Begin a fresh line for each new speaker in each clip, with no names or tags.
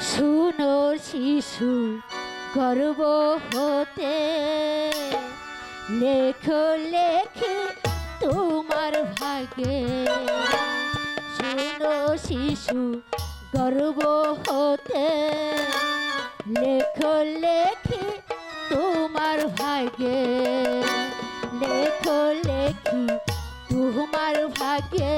শুনো শিশু, গর্ব হতে। লেখো, লেখি তোমার ভাগে শুনো শিশু, গর্ব হতে। লেখো, লেখি তোমার ভাগে লেখো, লেখি তোমার ভাগে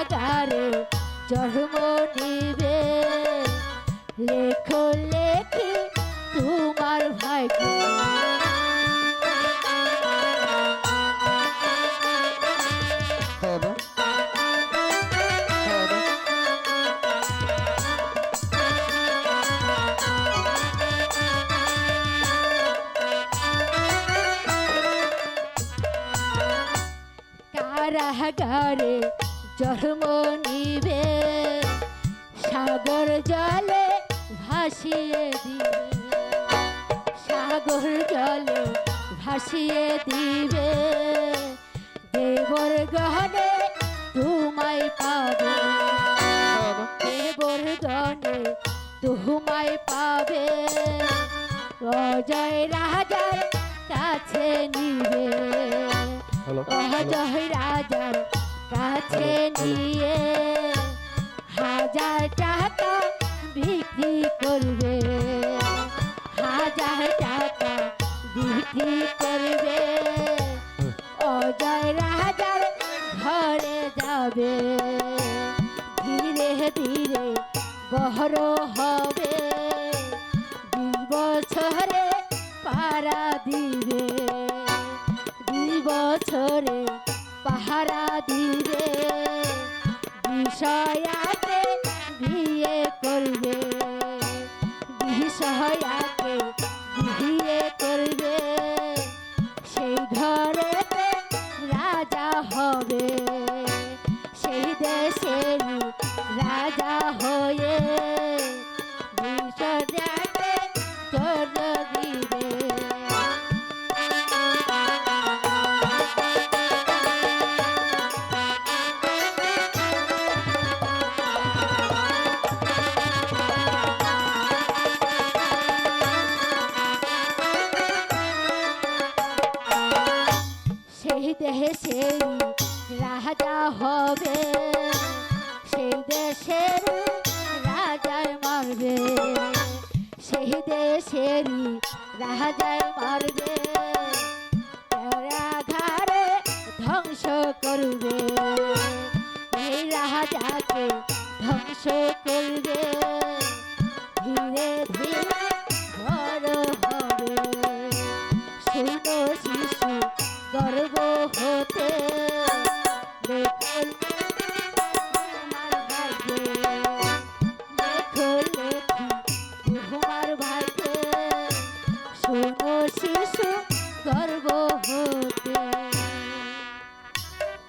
কারাগারে জন্ম নিবে। লেখো লেখি তোমার ভাগ্য
হ্যাঁ
কারাগারে জন্ম নিবে সাগর জলে ভাসিয়ে দিবে। সাগর জলে ভাসিয়ে দিবে। দেবর গহনে তোমায় পাবে। দেবর গহনে তোমায় পাবে। অজয় রাজার কাছে নিবে। অজয় রাজার কাছে নিয়ে হাজার টাকা বিক্রি করবে। হাজার টাকা বিক্রি করবে। অজয় রাজার ঘরে যাবে। ধীরে ধীরে বহর হবে। দুই বছরে পারা দিবে। দুই বছরে পাহারা দিবে বিষয়াতে বিয়ে সেই রাজা হবে, সেই দেশের রাজায় মারবে, সেই দেশের রাজায় মারবে ঘরে ধ্বংস করবে, এই রাজাকে ধ্বংস করবে, ধীরে ধীরে বড় হবে শূন্য শিশু গর্ব